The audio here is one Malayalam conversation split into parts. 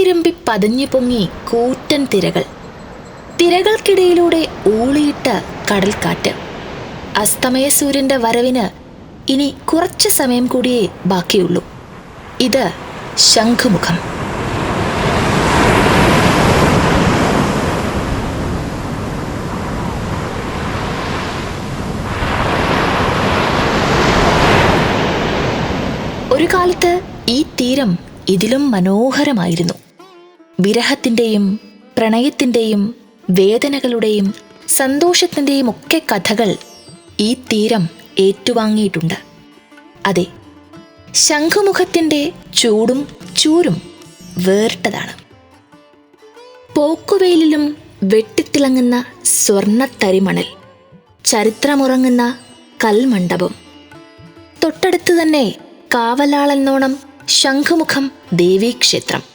കാട്ടിരമ്പി പതഞ്ഞു പൊങ്ങി കൂറ്റൻ തിരകൾ. തിരകൾക്കിടയിലൂടെ ഊളിയിട്ട കടൽക്കാറ്റ്. അസ്തമയ സൂര്യന്റെ വരവിന് ഇനി കുറച്ച് സമയം കൂടിയേ ബാക്കിയുള്ളൂ. ഇത് ശംഖുമുഖം. ഒരു കാലത്ത് ഈ തീരം ഇതിലും മനോഹരമായിരുന്നു. വിരഹത്തിന്റെയും പ്രണയത്തിന്റെയും വേദനകളുടെയും സന്തോഷത്തിന്റെയും ഒക്കെ കഥകൾ ഈ തീരം ഏറ്റുവാങ്ങിയിട്ടുണ്ട്. അതെ ശംഖുമുഖത്തിന്റെ ചൂടും ചൂരും വേറിട്ടതാണ്. പോക്കുവെയിലും വെട്ടിത്തിളങ്ങുന്ന സ്വർണത്തരിമണൽ ചരിത്രമുറങ്ങുന്ന കൽമണ്ഡപം. തൊട്ടടുത്ത് തന്നെ കാവലാളെന്നോണം ശംഖുമുഖം ദേവീക്ഷേത്രം.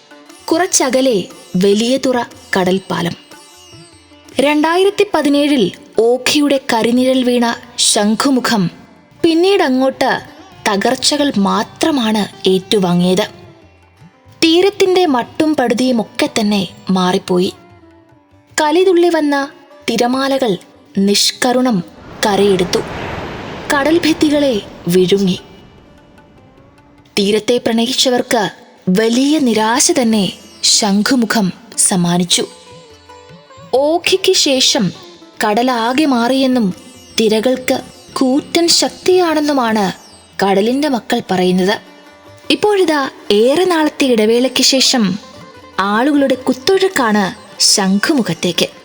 കുറച്ചകലെ വലിയ തുറ കടൽപ്പാലം. രണ്ടായിരത്തി പതിനേഴിൽ ഓഖിയുടെ കരിനിഴൽ വീണ ശംഖുമുഖം പിന്നീട് അങ്ങോട്ട് തകർച്ചകൾ മാത്രമാണ് ഏറ്റുവാങ്ങിയത്. തീരത്തിന്റെ മട്ടും പടുതിയും ഒക്കെ തന്നെ മാറിപ്പോയി. കലിതുള്ളി വന്ന തിരമാലകൾ നിഷ്കരുണം കരയെടുത്തു. കടൽഭിത്തികളെ വിഴുങ്ങി. തീരത്തെ പ്രണയിച്ചവർക്ക് വലിയ നിരാശ തന്നെ ശംഖുമുഖം സമ്മാനിച്ചു. ഓഖിക്ക് ശേഷം കടലാകെ മാറിയെന്നും തിരകൾക്ക് കൂറ്റൻ ശക്തിയാണെന്നുമാണ് കടലിന്റെ മക്കൾ പറയുന്നത്. ഇപ്പോഴിതാ ഏറെ നാളത്തെ ഇടവേളയ്ക്ക് ശേഷം ആളുകളുടെ കുത്തൊഴുക്കാണ് ശംഖുമുഖത്തേക്ക്.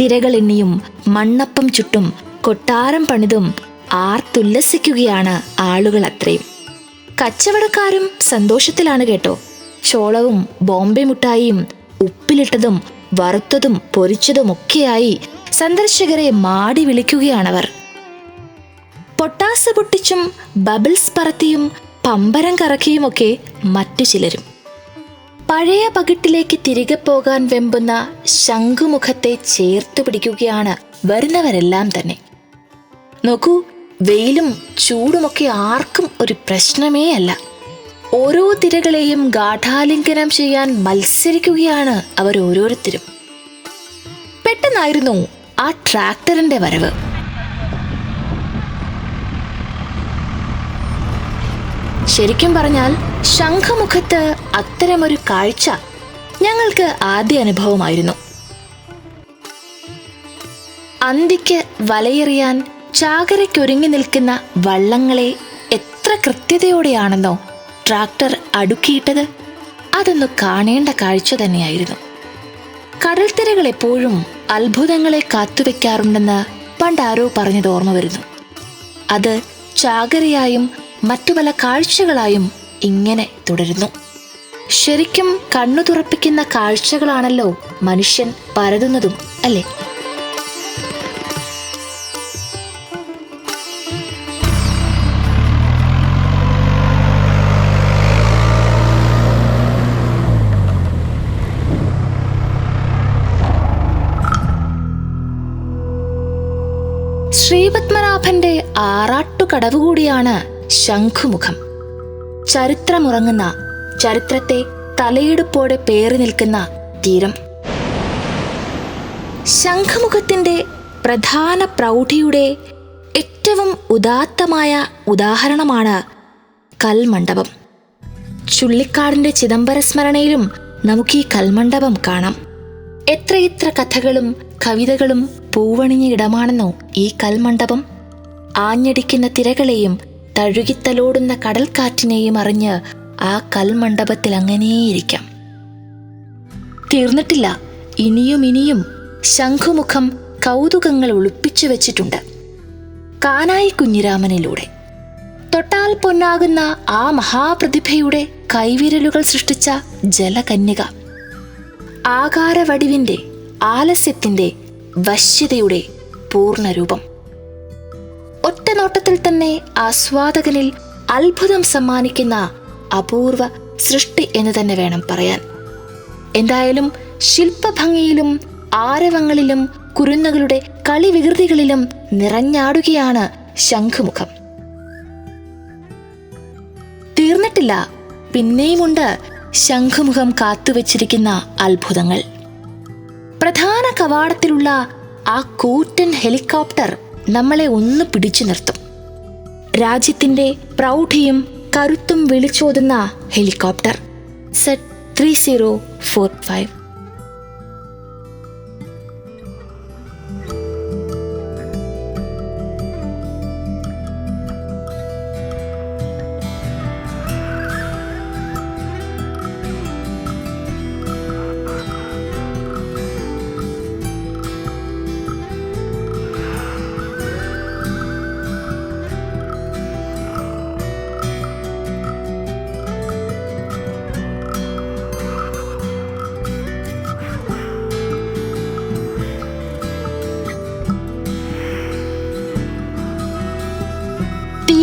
തിരകൾ എണ്ണിയും മണ്ണപ്പം ചുട്ടും കൊട്ടാരം പണിതും ആർത്തുല്ലസിക്കുകയാണ് ആളുകൾ അത്രയും. കച്ചവടക്കാരും സന്തോഷത്തിലാണ് കേട്ടോ. ചോളവും ബോംബെ മുട്ടായിയും ഉപ്പിലിട്ടതും വറുത്തതും പൊരിച്ചതുമൊക്കെയായി സന്ദർശകരെ മാടി വിളിക്കുകയാണവർ. പൊട്ടാസ് പൊട്ടിച്ചും ബബിൾസ് പറത്തിയും പമ്പരം കറക്കിയുമൊക്കെ മറ്റു ചിലരും. പഴയ പകിട്ടിലേക്ക് തിരികെ പോകാൻ വെമ്പുന്ന ശംഖുമുഖത്തെ ചേർത്തു പിടിക്കുകയാണ് വരുന്നവരെല്ലാം തന്നെ. നോക്കൂ വെയിലും ചൂടുമൊക്കെ ആർക്കും ഒരു പ്രശ്നമേ അല്ല. ഓരോ തിരകളെയും ഗാഠാലിംഗനം ചെയ്യാൻ മത്സരിക്കുകയാണ് അവർ ഓരോരുത്തരും. പെട്ടെന്നായിരുന്നു ആ ട്രാക്ടറിന്റെ വരവ്. ശരിക്കും പറഞ്ഞാൽ ശംഖുമുഖത്ത് അത്തരമൊരു കാഴ്ച ഞങ്ങൾക്ക് ആദ്യ അനുഭവമായിരുന്നു. അന്തിക്ക് വലയെറിയാൻ ചാകരയ്ക്കൊരുങ്ങി നിൽക്കുന്ന വള്ളങ്ങളെ എത്ര കൃത്യതയോടെയാണെന്നോ ട്രാക്ടർ അടുക്കിയിട്ടത് അതൊന്ന് കാണേണ്ട കാഴ്ച തന്നെയായിരുന്നു. കടൽത്തിരകൾ എപ്പോഴും അത്ഭുതങ്ങളെ കാത്തുവെക്കാറുണ്ടെന്ന് പണ്ടാരോ പറഞ്ഞത് ഓർമ്മ വരുന്നു. അത് ചാകരയായും മറ്റു പല കാഴ്ചകളായും ഇങ്ങനെ തുടരുന്നു. ശരിക്കും കണ്ണു തുറപ്പിക്കുന്ന കാഴ്ചകളാണല്ലോ മനുഷ്യൻ പരതുന്നതും അല്ലേ? ശ്രീപത്മനാഭന്റെ ആറാട്ടുകടവ് കൂടിയാണ് ശംഖുമുഖം. ചരിത്രമുറങ്ങുന്ന ചരിത്രത്തെ തലയെടുപ്പോടെ പേറി നിൽക്കുന്ന തീരം. ശംഖമുഖത്തിന്റെ പ്രധാന പ്രൗഢിയുടെ ഏറ്റവും ഉദാത്തമായ ഉദാഹരണമാണ് കൽമണ്ഡപം. ചുള്ളിക്കാടിന്റെ ചിദംബര സ്മരണയിലും നമുക്ക് ഈ കൽമണ്ഡപം കാണാം. എത്രയെത്ര കഥകളും കവിതകളും പൂവണിഞ്ഞ ഇടമാണെന്നോ ഈ കൽമണ്ഡപം. ആഞ്ഞടിക്കുന്ന തിരകളെയും തഴുകിത്തലോടുന്ന കടൽക്കാറ്റിനെയും അറിഞ്ഞ് ആ കൽമണ്ഡപത്തിൽ അങ്ങനെയിരിക്കാം തീർന്നിട്ടില്ല. ഇനിയും ഇനിയും ശംഖുമുഖം കൗതുകങ്ങൾ ഒളിപ്പിച്ചു വെച്ചിട്ടുണ്ട്. കാനായി കുഞ്ഞിരാമനിലൂടെ. തൊട്ടാൽ പൊന്നാകുന്ന ആ മഹാപ്രതിഭയുടെ കൈവിരലുകൾ സൃഷ്ടിച്ച ജലകന്യക. ആകാരവടിവിന്റെ ആലസ്യത്തിന്റെ വശ്യതയുടെ പൂർണരൂപം ഒറ്റ നോട്ടത്തിൽ തന്നെ ആസ്വാദകനിൽ അത്ഭുതം സമ്മാനിക്കുന്ന അപൂർവ സൃഷ്ടി എന്ന് തന്നെ വേണം പറയാൻ. എന്തായാലും ശില്പഭംഗിയിലും ആരവങ്ങളിലും കുരുന്നുകളുടെ കളിവികൃതികളിലും നിറഞ്ഞാടുകയാണ് ശംഖുമുഖം. തീർന്നിട്ടില്ല. പിന്നെയുമുണ്ട് ശംഖുമുഖം കാത്തുവച്ചിരിക്കുന്ന അത്ഭുതങ്ങൾ. പ്രധാന കവാടത്തിലുള്ള ആ കൂറ്റൻ ഹെലികോപ്റ്റർ നമ്മളെ ഒന്ന് പിടിച്ചു നിർത്തും. രാജ്യത്തിന്റെ പ്രൗഢിയും കരുത്തും വിളിച്ചോതുന്ന helicopter. Set three zero four five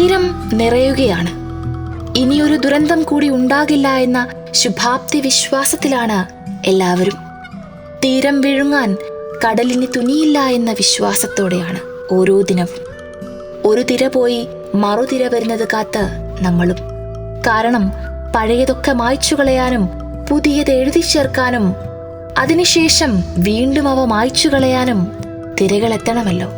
തീരം നിറയുകയാണ്. ഇനിയൊരു ദുരന്തം കൂടി ഉണ്ടാകില്ല എന്ന ശുഭാപ്തി വിശ്വാസത്തിലാണ് എല്ലാവരും. തീരം വിഴുങ്ങാൻ കടലിന് തുനിയില്ല എന്ന വിശ്വാസത്തോടെയാണ് ഓരോ ദിനവും. ഒരു തിര പോയി മറുതിര വരുന്നത് കാത്ത് നമ്മളും. കാരണം പഴയതൊക്കെ മായ്ച്ചു കളയാനും പുതിയത് എഴുതി ചേർക്കാനും അതിനുശേഷം വീണ്ടും അവ മായ്ച്ചു കളയാനും തിരകൾ എത്തണമല്ലോ